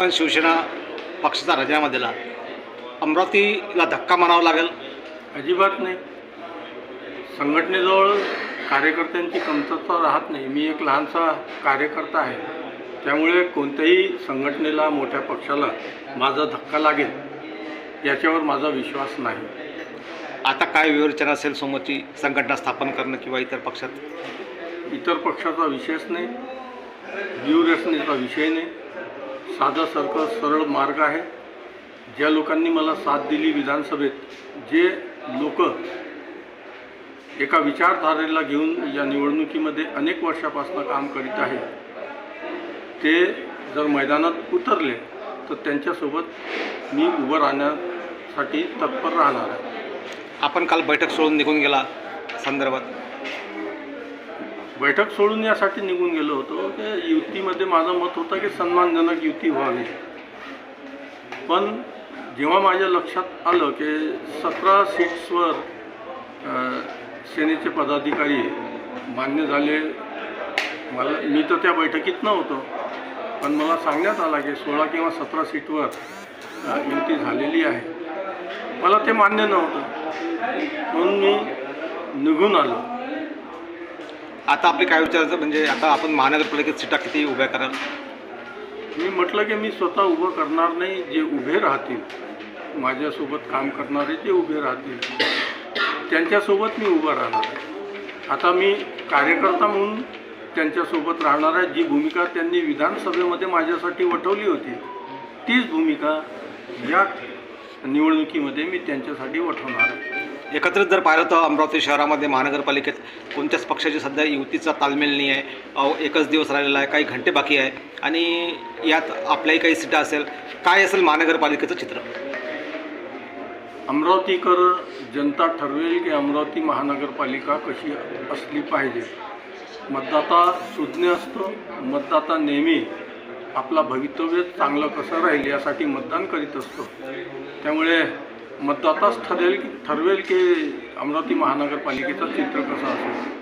शिवसेना पक्षाचा राजीनामा दिला. अमरावतीला धक्का मानावा लागेल. अजिबात नाही. संघटनेजवळ कार्यकर्त्यांची कमतरता राहत नाही. मी एक लहानसा कार्यकर्ता आहे. त्यामुळे कोणत्याही संघटनेला मोठ्या पक्षाला माझा धक्का लागेल याच्यावर माझा विश्वास नाही. आता काय विवेचना असेल समोरची संघटना स्थापन करणं किंवा इतर पक्षात? इतर पक्षाचा विषयच नाही. व्यूहरचनेचा विषय नाही. साधा सरळ सरळ मार्ग आहे. ज्या लोकांनी मला साथ दिली विधानसभेत जे लोक एका विचारधारेला घेऊन या निवडणुकीमध्ये अनेक वर्षापासून काम करीत आहे ते जर मैदानात उतरले तर त्यांच्यासोबत मी उभं राहण्यासाठी तत्पर राहणार आहे. आपण काल बैठक सोडून निघून गेला संदर्भात. बैठक सोडून यासाठी निघून गेलो होतो. की युतीमध्ये माझं मत होतं की सन्मानजनक युती व्हावी. पण जेव्हा माझ्या लक्षात आलं की सतरा सीट्सवर सेनेचे पदाधिकारी मान्य झाले मला मी तर त्या बैठकीत नव्हतो. पण मला सांगण्यात आला की सोळा किंवा सतरा सीटवर युती झालेली आहे. मला ते मान्य नव्हतं. म्हणून मी निघून आलो. आता आपले काय विचारायचं म्हणजे आता आपण महानगरपालिकेत सीटा किती उभ्या कराल मी म्हटलं की मी स्वतः उभं करणार नाही जे उभे राहतील माझ्यासोबत काम करणारे जे उभे राहतील त्यांच्यासोबत मी उभं राहणार. आहे आता मी कार्यकर्ता म्हणून त्यांच्यासोबत राहणार आहे जी भूमिका त्यांनी विधानसभेमध्ये माझ्यासाठी वठवली होती तीच भूमिका या निवडणुकीमध्ये मी त्यांच्यासाठी वठवणार आहे. एकत्रित जर पाहिलं तर अमरावती शहरामध्ये महानगरपालिकेत कोणत्याच पक्षाची सध्या युतीचा तालमेल नाही आहे. अहो, एकच दिवस राहिलेला आहे काही घंटे बाकी आहे. आणि यात आपल्याही काही सीटा असेल काय असेल महानगरपालिकेचं चित्र? अमरावतीकर जनता ठरवेल की अमरावती महानगरपालिका कशी असली पाहिजे. मतदाता सुज्ञ असतो मतदाता नेहमी आपला भवितव्य चांगलं कसं राहील यासाठी मतदान करीत असतो. त्यामुळे मतदाताच ठरेल की ठरवेल की अमरावती महानगरपालिकेचं चित्र कसं असेल?